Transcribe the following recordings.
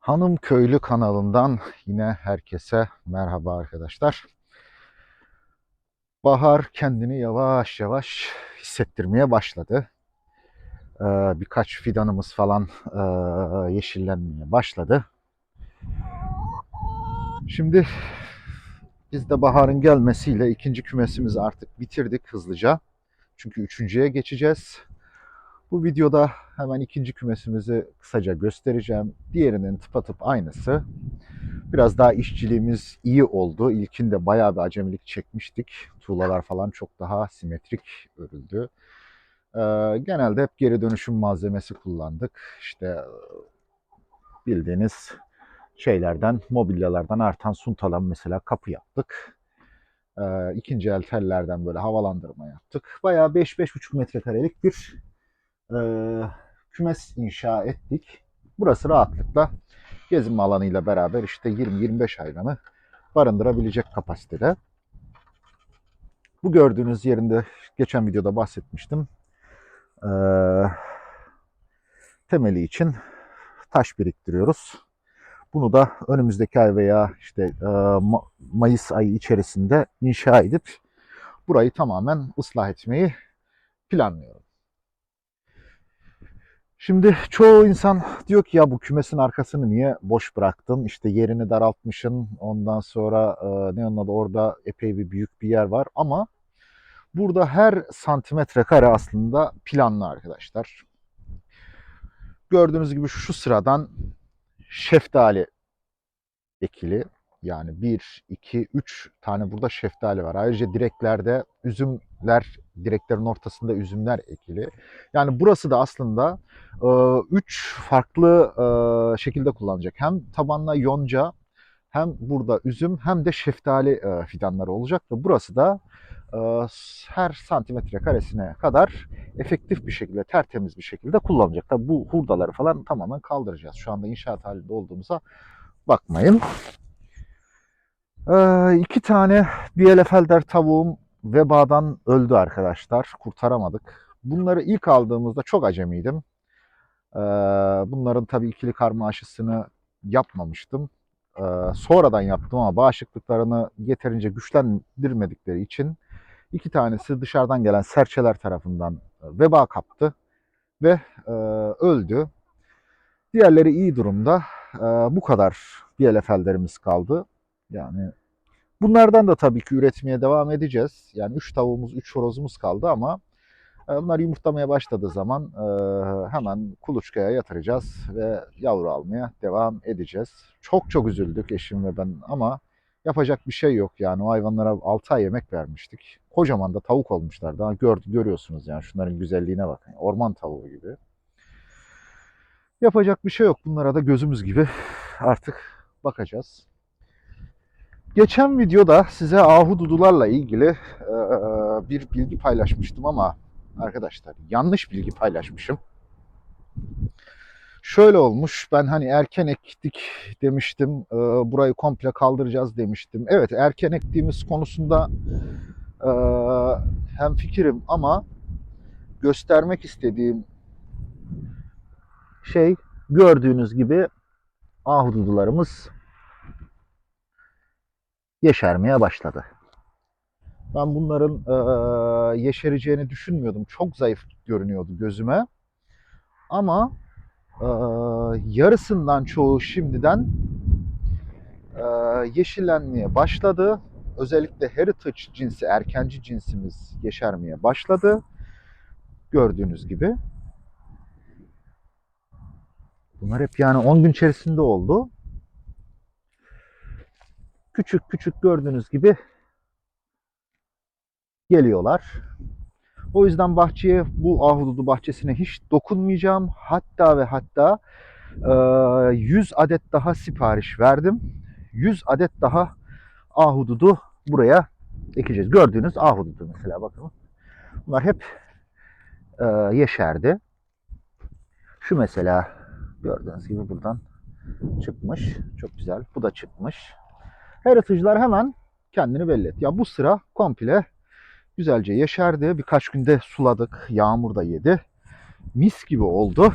Hanım Köylü kanalından yine herkese merhaba arkadaşlar. Bahar kendini yavaş yavaş hissettirmeye başladı. Ee, birkaç fidanımız falan e, yeşillenmeye başladı. Şimdi biz de baharın gelmesiyle ikinci kümesimizi artık bitirdik hızlıca. Çünkü üçüncüye geçeceğiz. Bu videoda hemen ikinci kümesimizi kısaca göstereceğim. Diğerinin tıpatıp aynısı. Biraz daha işçiliğimiz iyi oldu. İlkinde bayağı bir acemilik çekmiştik. Tuğlalar falan çok daha simetrik örüldü. Ee, genelde hep geri dönüşüm malzemesi kullandık. İşte bildiğiniz şeylerden, mobilyalardan artan suntalan mesela kapı yaptık. Ee, ikinci el tellerden böyle havalandırma yaptık. Bayağı 5-5,5 metrekarelik bir e, kümes inşa ettik. Burası rahatlıkla gezinme alanıyla beraber işte 20-25 hayvanı barındırabilecek kapasitede. Bu gördüğünüz yerinde geçen videoda bahsetmiştim. Ee, temeli için taş biriktiriyoruz. Bunu da önümüzdeki ay veya işte e, Ma- Mayıs ayı içerisinde inşa edip burayı tamamen ıslah etmeyi planlıyorum. Şimdi çoğu insan diyor ki ya bu kümesin arkasını niye boş bıraktın? İşte yerini daraltmışsın. Ondan sonra e, ne onun adı orada epey bir büyük bir yer var ama burada her santimetre kare aslında planlı arkadaşlar. Gördüğünüz gibi şu sıradan şeftali ekili. Yani 1, 2, 3 tane burada şeftali var. Ayrıca direklerde üzümler, direklerin ortasında üzümler ekili. Yani burası da aslında 3 farklı şekilde kullanacak. Hem tabanla yonca, hem burada üzüm, hem de şeftali fidanları olacak. Ve burası da her santimetre karesine kadar efektif bir şekilde, tertemiz bir şekilde kullanılacak. Tabii bu hurdaları falan tamamen kaldıracağız. Şu anda inşaat halinde olduğumuza bakmayın. Ee, iki tane Bielefelder tavuğum vebadan öldü arkadaşlar. Kurtaramadık. Bunları ilk aldığımızda çok acemiydim. Ee, bunların tabii ikili karma aşısını yapmamıştım. Ee, sonradan yaptım ama bağışıklıklarını yeterince güçlendirmedikleri için iki tanesi dışarıdan gelen serçeler tarafından veba kaptı ve e, öldü. Diğerleri iyi durumda. Ee, bu kadar Bielefelder'imiz kaldı. Yani bunlardan da tabii ki üretmeye devam edeceğiz. Yani 3 tavuğumuz, 3 horozumuz kaldı ama e, bunlar yumurtlamaya başladığı zaman e, hemen kuluçkaya yatıracağız ve yavru almaya devam edeceğiz. Çok çok üzüldük eşim ve ben ama yapacak bir şey yok yani o hayvanlara 6 ay yemek vermiştik. Kocaman da tavuk olmuşlar. Daha gör, görüyorsunuz yani şunların güzelliğine bakın. Orman tavuğu gibi. Yapacak bir şey yok. Bunlara da gözümüz gibi artık bakacağız. Geçen videoda size ahududularla ilgili bir bilgi paylaşmıştım ama arkadaşlar yanlış bilgi paylaşmışım. Şöyle olmuş ben hani erken ektik demiştim burayı komple kaldıracağız demiştim. Evet erken ektiğimiz konusunda hem fikrim ama göstermek istediğim şey gördüğünüz gibi ahududularımız yeşermeye başladı. Ben bunların e, yeşereceğini düşünmüyordum. Çok zayıf görünüyordu gözüme. Ama e, yarısından çoğu şimdiden e, yeşillenmeye başladı. Özellikle heritage cinsi, erkenci cinsimiz yeşermeye başladı. Gördüğünüz gibi. Bunlar hep yani 10 gün içerisinde oldu küçük küçük gördüğünüz gibi geliyorlar. O yüzden bahçeye bu ahududu bahçesine hiç dokunmayacağım. Hatta ve hatta 100 adet daha sipariş verdim. 100 adet daha ahududu buraya ekeceğiz. Gördüğünüz ahududu mesela bakın. Bunlar hep yeşerdi. Şu mesela gördüğünüz gibi buradan çıkmış. Çok güzel. Bu da çıkmış. Heritage'lar hemen kendini belli etti. Ya bu sıra komple güzelce yeşerdi. Birkaç günde suladık. Yağmur da yedi. Mis gibi oldu.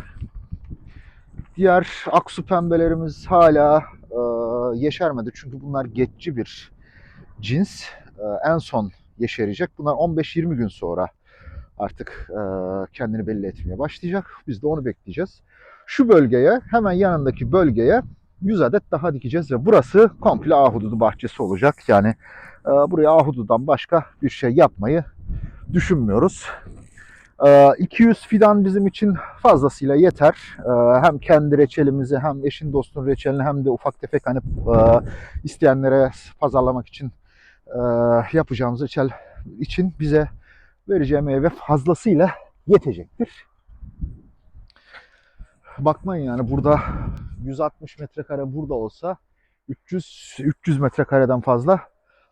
Diğer aksu pembelerimiz hala e, yeşermedi. Çünkü bunlar geçici bir cins. E, en son yeşerecek. Bunlar 15-20 gün sonra artık e, kendini belli etmeye başlayacak. Biz de onu bekleyeceğiz. Şu bölgeye, hemen yanındaki bölgeye 100 adet daha dikeceğiz ve burası komple ahududu bahçesi olacak. Yani e, buraya ahududan başka bir şey yapmayı düşünmüyoruz. E, 200 fidan bizim için fazlasıyla yeter. E, hem kendi reçelimizi hem eşin dostun reçelini hem de ufak tefek hani e, isteyenlere pazarlamak için e, yapacağımız reçel için bize vereceği meyve fazlasıyla yetecektir. Bakmayın yani burada 160 metrekare burada olsa 300 300 metrekareden fazla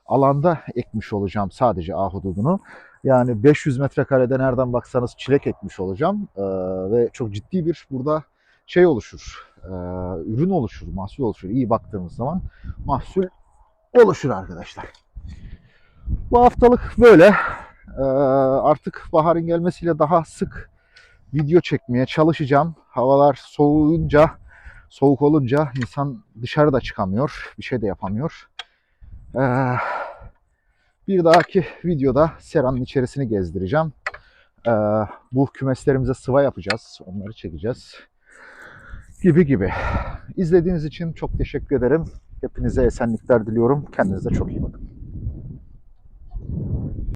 alanda ekmiş olacağım sadece ahududunu. Yani 500 metrekarede nereden baksanız çilek ekmiş olacağım. Ee, ve çok ciddi bir burada şey oluşur. Ee, ürün oluşur, mahsul oluşur. İyi baktığımız zaman mahsul oluşur arkadaşlar. Bu haftalık böyle. Ee, artık baharın gelmesiyle daha sık video çekmeye çalışacağım. Havalar soğuyunca, soğuk olunca insan dışarıda çıkamıyor, bir şey de yapamıyor. Ee, bir dahaki videoda seranın içerisini gezdireceğim. Ee, bu kümeslerimize sıva yapacağız, onları çekeceğiz. Gibi gibi. İzlediğiniz için çok teşekkür ederim. Hepinize esenlikler diliyorum. Kendinize çok iyi bakın.